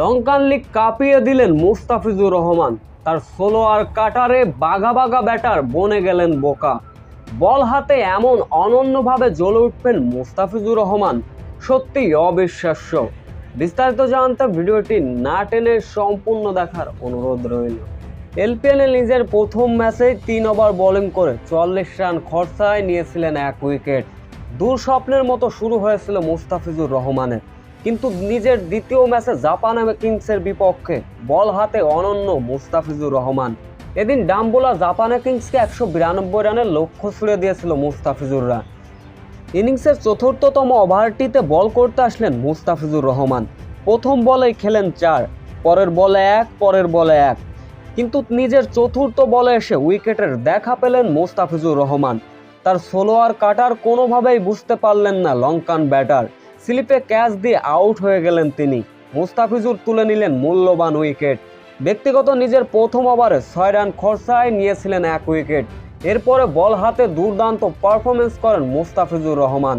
Lankan league কাঁপিয়ে দিলেন মুস্তাফিজুর রহমান। তার সোলো আর কাটারে বাঘা বাঘা ব্যাটার বনে গেলেন বোকা। বল হাতে এমন অনন্যভাবে জ্বলে উঠবেন মুস্তাফিজুর রহমান। সত্যিই অবিশ্বাস্য। বিস্তারিত জানতে ভিডিওটি না টেনে সম্পূর্ণ দেখার অনুরোধ রইল। এলপিএলে নিজের প্রথম ম্যাচেই তিন ওভার বোলিং করে চল্লিশ রান খরচায় নিয়েছিলেন এক উইকেট। দূর স্বপ্নের মতো শুরু হয়েছিল মুস্তাফিজুর রহমানের। কিন্তু নিজের দ্বিতীয় ম্যাচে জাপান কিংসের বিপক্ষে বল হাতে অনন্য মুস্তাফিজুর রহমান। এদিন ডাম্বোলা জাপানে কিংসকে একশো বিরানব্বই রানের লক্ষ্য ছুড়ে দিয়েছিল মুস্তাফিজুররা। ইনিংসের চতুর্থতম ওভারটিতে বল করতে আসলেন মুস্তাফিজুর রহমান। প্রথম বলেই খেলেন চার, পরের বলে এক, পরের বলে এক। কিন্তু নিজের চতুর্থ বলে এসে উইকেটের দেখা পেলেন মুস্তাফিজুর রহমান। তার সোলোয়ার কাটার কোনোভাবেই বুঝতে পারলেন না লঙ্কান ব্যাটার। স্লিপে ক্যাচ দিয়ে আউট হয়ে গেলেন তিনি। মুস্তাফিজুর তুলে নিলেন মূল্যবান উইকেট। ব্যক্তিগত নিজের প্রথম ওভারে ছয় রান খরচায় নিয়েছিলেন এক উইকেট। এরপরে বল হাতে দুর্দান্ত পারফরমেন্স করেন মুস্তাফিজুর রহমান।